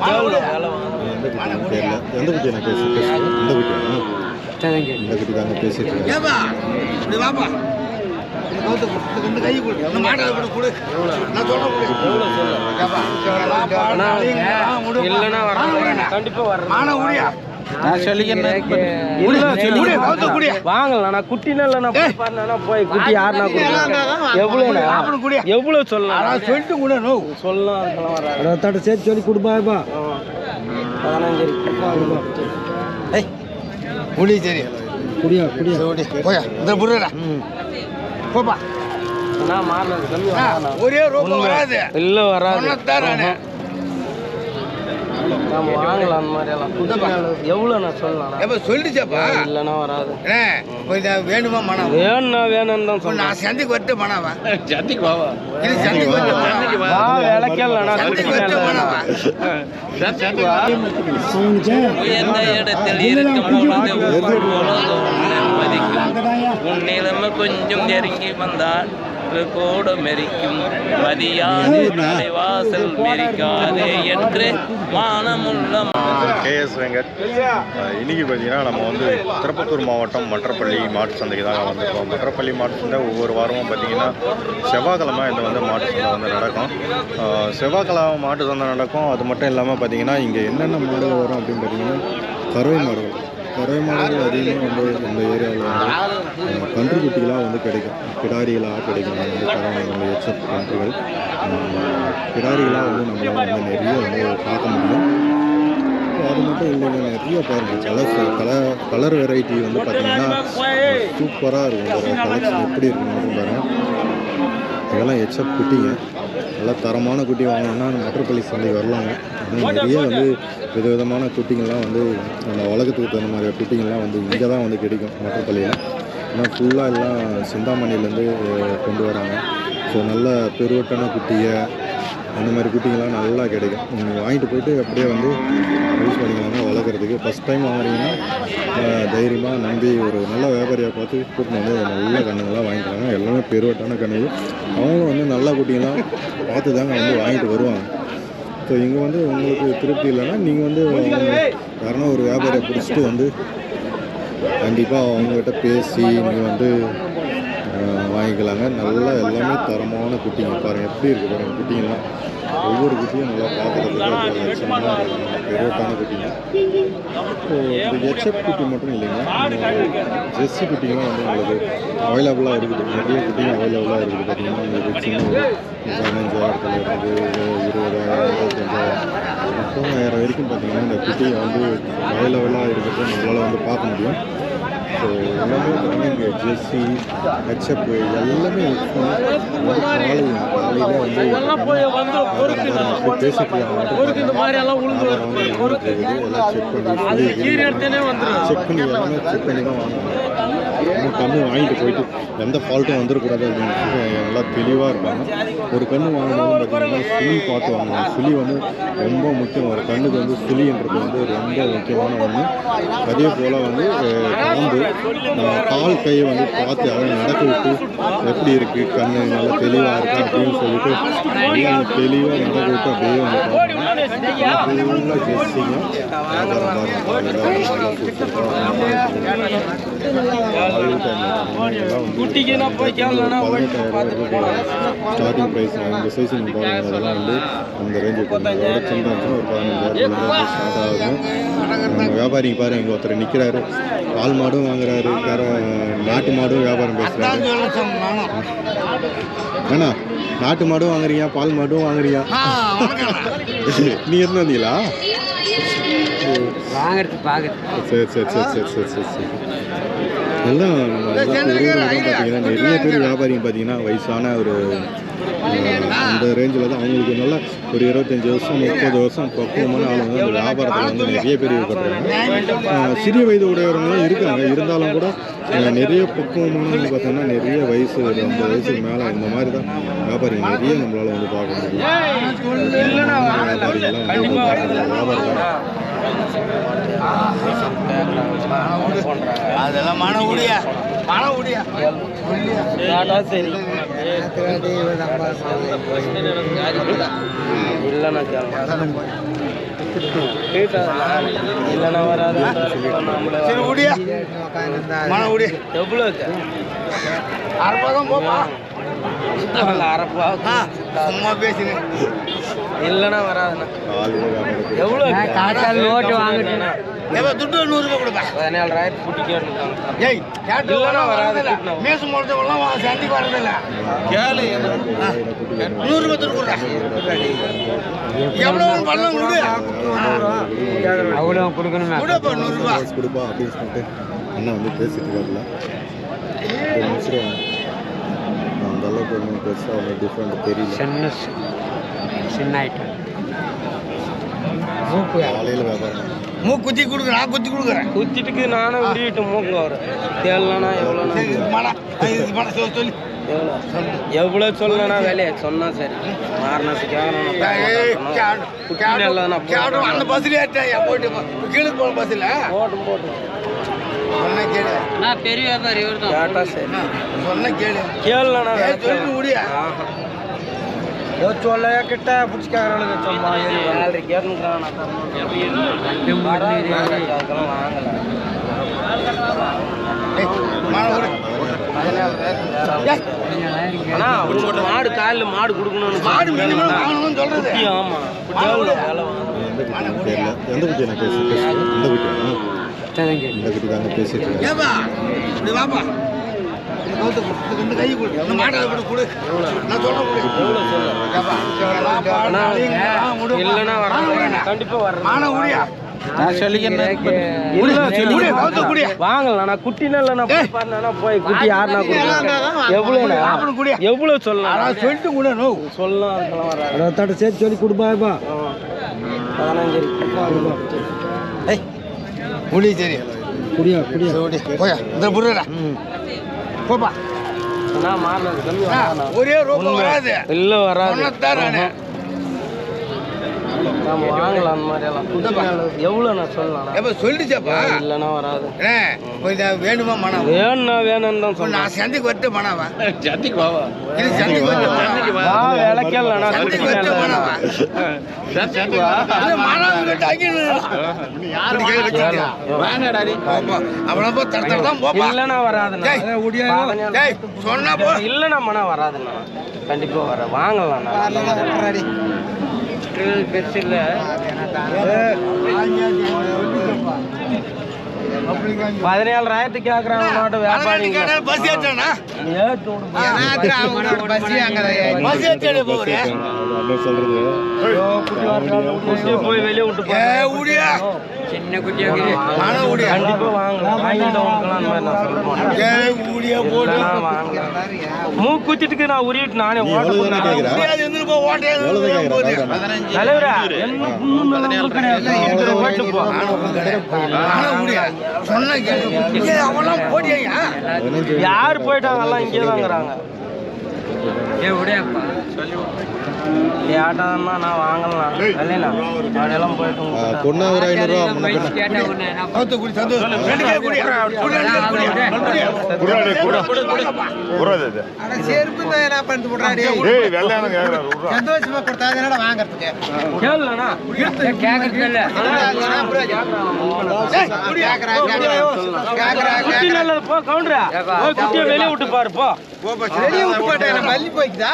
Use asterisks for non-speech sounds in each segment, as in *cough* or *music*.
குட்டி தெரியல எந்த குட்டி பேசுகிறேன் இந்த குட்டியா இந்த குட்டி தாங்க பேசிட்டு இருக்கேன் ஏப்பா இப்படி வாப்பா இந்த கவுத்து கொடு. இந்த ரெண்டு கை கொடு இந்த மாட்டை கூட கொடு நான் சொல்றேன் கொடு. ஏப்பா, வாப்பா, நீங்க, ஆ, முடு. மான நான் சொல்லிக்கிறேன். வாங்கலாம் நான் குட்டினா இல்லை நான் போய் குட்டி யாருனா எவ்வளோண்ணா. எவ்வளோ சொல்லலாம் அதான் சொல்லிட்டு கூட நோ. சொல்லலாம் இருபத்தாட்டு சேர்த்து சொல்லி கொடுப்பாப்பா பதினஞ்சு ஏய், முடி சரி. குடியா குடியா. போயா இந்த புரியடா போப்பா. ஒரே ரூபா வராது. இல்லை. வராது. நம்ம வாங்கலாம் அந்த மாதிரி எல்லாம் குட்டினா எவ்வளோ நான் சொல்லலாம் ஏப்பா சொல்லிச்சப்பா? இல்லைன்னா வராது. கொஞ்சம் வேணுமா மனம் வேணும்னா வேணும்னு தான் நான் சந்தைக்கு வரட்டு மனாவா சந்திக்கு வாவா இது சந்தைக்கு வரட்டு மனாவா வா. விளக்கலண்ணா சந்தைக்கு வரட்டு மனாவா உயர்ந்த இடத்தில் இருக்கும் மதிக்கும் உன்னிலம கொஞ்சம் நெருங்கி வந்தால் கூட மெரிக்கும் மதியாதே தலைவாசல் மெரிக்காதே என்று மானமுள்ள கேஎஸ் வெங்கட். அஹ் இன்னைக்கு பார்த்தீங்கன்னா நம்ம வந்து திருப்பத்தூர் மாவட்டம் மற்றப்பள்ளி மாட்டு சந்தைக்கு தாங்க வந்திருக்கோம். மற்றப்பள்ளி மாட்டு சந்தை ஒவ்வொரு வாரமும் பார்த்தீங்கன்னா செவ்வாய்க்கிழமை இந்த வந்து மாட்டு சந்தை வந்து நடக்கும். செவ்வாய்க்கிழமை மாட்டு சந்தை நடக்கும். அது மட்டும் இல்லாமல் பார்த்தீங்கன்னா இங்கே என்னென்ன மாடுகள் வரும் அப்படின்னு பார்த்தீங்கன்னா கறவை மாடுகள் பறவை மாடுகள் அதிகமாக வந்து இந்த ஏரியாவில் வந்து கன்று குட்டிகளாக வந்து கிடைக்கும். கிடாரிகளாக கிடைக்கும். வந்து பறவை மாடுகள் எச்சப் கன்றுகள். கிடாரிகளாக வந்து நம்மளால் வந்து நிறைய வந்து பார்க்க முடியும். அது மட்டும் இல்லைங்க நிறைய பாருங்கள் கலர்ஸ் கலர் கலர் வெரைட்டி வந்து பார்த்தீங்கன்னா சூப்பராக இருக்கும். கலெக்ஷன் எப்படி இருக்குன்னு பாருங்கள் இதெல்லாம் எச்சப் குட்டிங்க. நல்லா தரமான குட்டி வாங்கணும்னா மற்றப்பள்ளி சந்தைக்கு வரலாங்க. நிறைய வந்து விதவிதமான குட்டிங்கள்லாம் வந்து நம்ம வழக்கத்துக்கு தகுந்த மாதிரி குட்டிங்கள்லாம் வந்து இங்கே தான் வந்து கிடைக்கும் மற்றப்பள்ளியில் ஆனால் ஃபுல்லாக எல்லாம் சிந்தாமணிலேருந்து கொண்டு வராங்க. ஸோ நல்ல பெருவட்டான குட்டியை அந்த மாதிரி குட்டிங்கெல்லாம் நல்லா கிடைக்கும். நீங்கள் வாங்கிட்டு போயிட்டு அப்படியே வந்து யூஸ் பண்ணிக்கலாங்க வளர்க்குறதுக்கு ஃபஸ்ட் டைம் வாங்குறீங்கன்னா தைரியமாக நம்பி ஒரு நல்ல வியாபாரியாக பார்த்து கூப்பிட்டு வந்து நல்ல கண்ணுங்களாம் வாங்கிக்கலாங்க. எல்லாமே பெருவட்டான கண்ணுகள் அவங்களும் வந்து நல்ல குட்டிங்கெல்லாம் பார்த்து தாங்க வந்து வாங்கிட்டு வருவாங்க. ஸோ இங்கே வந்து உங்களுக்கு திருப்தி இல்லைன்னா நீங்கள் வந்து யாருன்னா ஒரு வியாபாரியை பிடிச்சிட்டு வந்து கண்டிப்பாக அவங்ககிட்ட பேசி நீங்கள் வந்து வாங்கிக்கலாங்க. நல்லா எல்லாமே தரமான குட்டிங்க. பாருங்கள் எப்படி இருக்குது பாருங்கள் குட்டிங்கெல்லாம். ஒவ்வொரு குட்டியும் நல்லா பார்க்குறதுக்கு லட்சணமாக இருக்கும் பெருவட்டான குட்டிங்க. ஹெச்எப் குட்டி மட்டும் இல்லைங்க. ஜெர்சி குட்டிங்கெல்லாம் வந்து உங்களுக்கு அவைலபிளாக இருக்குது. நிறைய குட்டிங்க அவைலபிளாக இருக்குது பார்த்தீங்கன்னா உங்களுக்கு சின்ன ஒரு பதினஞ்சாயிரத்தில் இருக்குது இருபதாயிரம் இருபத்தஞ்சாயிரம். முப்பதாயிரம் வரைக்கும் பார்த்தீங்கன்னா இந்த குட்டியை வந்து அவைலபிளாக இருக்கிறத நம்மளால் வந்து பார்க்க முடியும். ஸோ எல்லாமே பார்த்தீங்கன்னா இங்கே ஜெர்சி ஹெச்எப் எல்லாமே காலையில் காலையில் வந்து இந்த மாதிரி எல்லாம் உளுந்து செக் பண்ணி செக் பண்ணி எல்லாமே செக் பண்ணி தான் வாங்கணும். இன்னும் கன்று வாங்கிட்டு போயிட்டு எந்த ஃபால்ட்டும் வந்துடக்கூடாது அப்படின்னு நல்லா தெளிவாக இருப்பாங்க. ஒரு கன்று வாங்கினாலும் பார்த்தீங்கன்னா சுழி பார்த்து வாங்கணும். சுழி வந்து ரொம்ப முக்கியம். ஒரு கண்ணுக்கு வந்து சுழின்றது வந்து ரொம்ப முக்கியமான ஒன்று அதே போல் வந்து அஹ், கால் கையை வந்து பார்த்து அதை நடக்க விட்டு எப்படி இருக்குது கண்ணு நல்லா தெளிவாக இருக்கா அப்படின்னு சொல்லிட்டு நல்லா தெளிவாக நடக்க விட்டு அப்படியே வந்து ஸ்டார்டிங் ப்ரைஸ் இந்த பாருங்க அதெல்லாம் வந்து அந்த ரேஞ்சு அதோட சின்ன ஒரு பதினஞ்சாயிரம் ஸ்டார்ட் நம்ம வியாபாரிங்க பாருங்க இங்கே ஒருத்தர் நிற்கிறாரு பால் மாடும் வாங்குறாரு வேற நாட்டு மாடும் வியாபாரம் நானும். வேணா நாட்டு மாடும் வாங்குறீங்க பால் மாடும் வணக்கம்ண்ணா. *laughs* நீ எத்தனை வந்தீங்களா? வாங்குறது பாக்குறது. சரி சரி சரி சரி சரி சரி சரி. எல்லாம் நம்ம பார்த்தீங்கன்னா நிறைய பேர் வியாபாரிங்க பார்த்தீங்கன்னா வயசான ஒரு அந்த ரேஞ்சில் தான் அவங்களுக்கு நல்ல ஒரு இருபத்தஞ்சி வருஷம் முப்பது வருஷம் பக்குவமான ஆளுங்க அந்த வியாபாரத்தில் வந்து நிறைய பேர் ஈடுபடுறாங்க சிறிய வயது உடையவர்களும் இருக்காங்க. இருந்தாலும் கூட நிறைய பக்குவமானவங்க பார்த்தீங்கன்னா நிறைய வயசு ஒரு ஐம்பது வயசுக்கு மேலே இந்த மாதிரி தான் வியாபாரிங்க. நிறைய நம்மளால் வந்து பார்க்க முடியும். வியாபாரிகள்லாம் வியாபாரம் அதெல்லாம் மன உடியா? மன உடியா? சரி இல்லைண்ணா இல்லைன்னா வராது சரி ஓடியா மன ஓடி எவ்வளோக்கு அரைப்பதான் போப்பா. அரப்பா ஆ, சும்மா பேசினேன் இல்லைன்னா வராதுண்ணா. எவ்வளோ நோட்டு. ஏப்பா துட்டு நூறு ரூபாய் கொடுப்பா. பதினேழாயிரத்து குட்டி கேட்டுருக்காங்க ஏய் கேட்டு இல்லைன்னா வராது. மேசு முழுத்தவெல்லாம் வா சண்டைக்கு வரதில்ல ஆ, நூறு ரூபாய் துட்டு கொடுறா. எவ்வளோ பண்ணலாம் கொடு. அவ்வளோ கொடுக்கணுமே. கொடுப்பா நூறு ரூபாய். காசு கொடுப்பா அப்படின்னு சொல்லிட்டு அண்ணா வந்து பேசிட்டு இருக்காப்புல ஒரு நிமிஷம். அந்த அளவுக்கு ஒன்றும் பெருசாக ஒன்றும் டிஃப்ரெண்ட் தெரியல. சின்ன சின்ன ஐட்டம் காலையில் வியாபாரம் மூ குத்தி கொடுக்குறேன் நான் குத்தி கொடுக்குறேன். குத்திட்டுக்கு நானே விடிவிட்டு மூக்க வரும் இது மடா சொல்லி எவ்வளோ எவ்வளோ சொல்லணும்னா வேலையை சொன்னா சரி. மாறினது ஏய், கேடு, கேடு, கேடு, அந்த பஸ்ல ஏறிட்டேன் போயிட்டு கீழே போன பஸ்ல? போட்டும் போட்டும். சொன்ன கேளு. நான் பெரிய வியாபாரி கேட்டா சரி. சொன்ன கேளு. கேளுண்ணா சொல்லி முடியா சொல்லையா கிட்ட? பிடிச்சிக்காரனுக்கு சும்மா ஏழரை கேட்டுக்கிறான் அதெல்லாம் வாங்கல. மாடு காலில் மாடு கொடுக்கணும்னு மாடு மினிமம் வாங்கணும்னு சொல்றது. ஆமா எந்த குட்டி தெரியல எந்த குட்டி பேசி இந்த குட்டி தாங்க பேசிட்டு இருக்கேன் கை கொடு மாட்டை கொடு கொடு. நான் சொல்றேன் இல்லைன்னா மானை கண்டிப்பாக நான் சொல்லிக்கிறேன் குடி, வாங்கல நான் குட்டினா இல்ல போய் போய் குட்டி யாருனா கொடுக்குறேன் எவ்வளோ எவ்வளோ சொல்லலாம் சொல்லிட்டு கூட நோ சொல்லலாம் அதெல்லாம் சேர்த்து சொல்லி கொடுப்பாப்பா பதினஞ்சு ஏய் முடி சரி குடியா குடியா போயா இந்த புரியடா போப்பா ஒரே ரூபா வராது. இல்ல வராது. நம்ம வாங்கலாம் அந்த மாதிரி எல்லாம் எவ்வளோ நான் சொல்லலாம் ஏப்பா சொல்லிடுச்சப்பா இல்லைன்னா வராது. வேணுமா மனம் வேணும்னா வேணும்னு தான் சொன்னேன் நான் சந்தைக்கு வரட்டு மனவா? வாவா? இது சந்தைக்கு வரட்டு மனவா? வா. விளக்கலண்ணா குட்டி சந்தைக்கு வரட்டு மனவா? இது மனம் கிட்ட? போப்பா. அவனை போய் தர தர தான் போப்பா. இல்லைன்னா வராதுண்ணா. டேய், பதினேழு. டேய், சொன்னா போ. வராதுண்ணா. கண்டிப்பா வர வாங்கலாம் பெருசு இல்லை கேட்குறாங்க பஸ். பஸ் போய் வெளியே விட்டு சின்ன குட்டியா ஊடியா கண்டிப்பா வாங்கலாம். வாங்கிட்டு வாங்கலாம். ஊடியா போடு. இல்லைன்னா குத்திட்டுக்கு நான் உருவிட்டு நானே தலைவரா என்ன புண்ணு மேல கிடையாது எங்கிற ஓட்டு போ. மன ஊடியா சொன்ன கேளு ஏய், அவன்லாம் போடியா பதினஞ்சு யார் போயிட்டாங்க எல்லாம் இங்கே தாங்கிறாங்க ஏட்டான்னா நான் வாங்கலாம் இல்லைண்ணா அதெல்லாம் போயிட்டு ஆ, உங்ககிட்ட. பொண்ணா ஒரு ஐநூறுரூவா முன்ன பின்ன கவுத்து குடி சந்தோஷம் ரெண்டு கை குடி குடி கேளுண்ணா. ஏய், குடியா. குட்டி நல்லது போ கவுண்டரா. போய் குட்டியை வெளியே விட்டு பாரு போ. வெளியே விட்டு போட்டேன் மல்லி போய்க்குதா?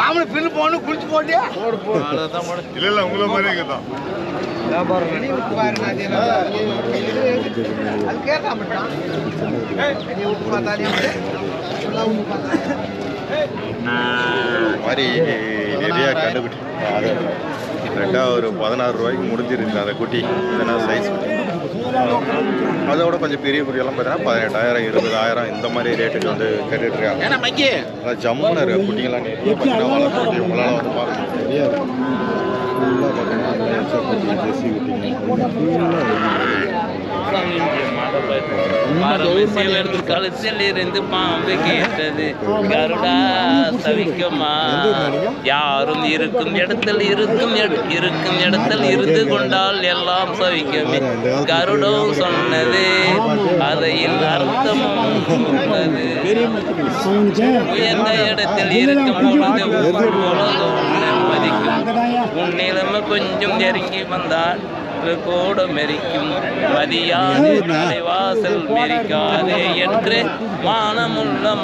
ஆம்பளை பில்லு போகணும் குளிச்சு போட்டியா மாதிரி நிறையா கண்டுபிடி அது ரெண்டாக ஒரு பதினாறு ரூபாய்க்கு முடிஞ்சிருக்கு அந்த குட்டி. சைஸ் குட்டி? அதோட கொஞ்சம் பெரிய குட்டியெல்லாம் பார்த்தீங்கன்னா பதினெட்டாயிரம் இருபதாயிரம் இந்த மாதிரி ரேட்டுக்கு வந்து மைக்கி அதான் ஜம்முன்னு இருக்கு. குட்டிங்கெல்லாம் பார்த்தீங்கன்னா வளர்ப்பு உங்களால் வந்து பார்க்க நிறையா இருக்கு ஃபுல்லாக பார்த்தீங்கன்னா அந்த எச்ச குட்டி ஜெர்சி குட்டிங்க பரமசிவன் கழுத்தில் இருந்து பாம்பு கேட்டது கருடா சவிக்குமா யாரும் இருக்கும் இடத்தில் இருக்கும் இருக்கும் இடத்தில் இருந்து கொண்டால் எல்லாம் சவிக்குமே கருடம் சொன்னது அதையில் அர்த்தமும் உள்ளது உயர்ந்த இடத்தில் இருக்கும் பொழுது உலகம் நிம்மதி உன் நிலைமை கொஞ்சம் நெருங்கி வந்தால் கூட மெரிக்கும் மதியாதே வாசல் மெரிக்காதே என்று மானமுள்ள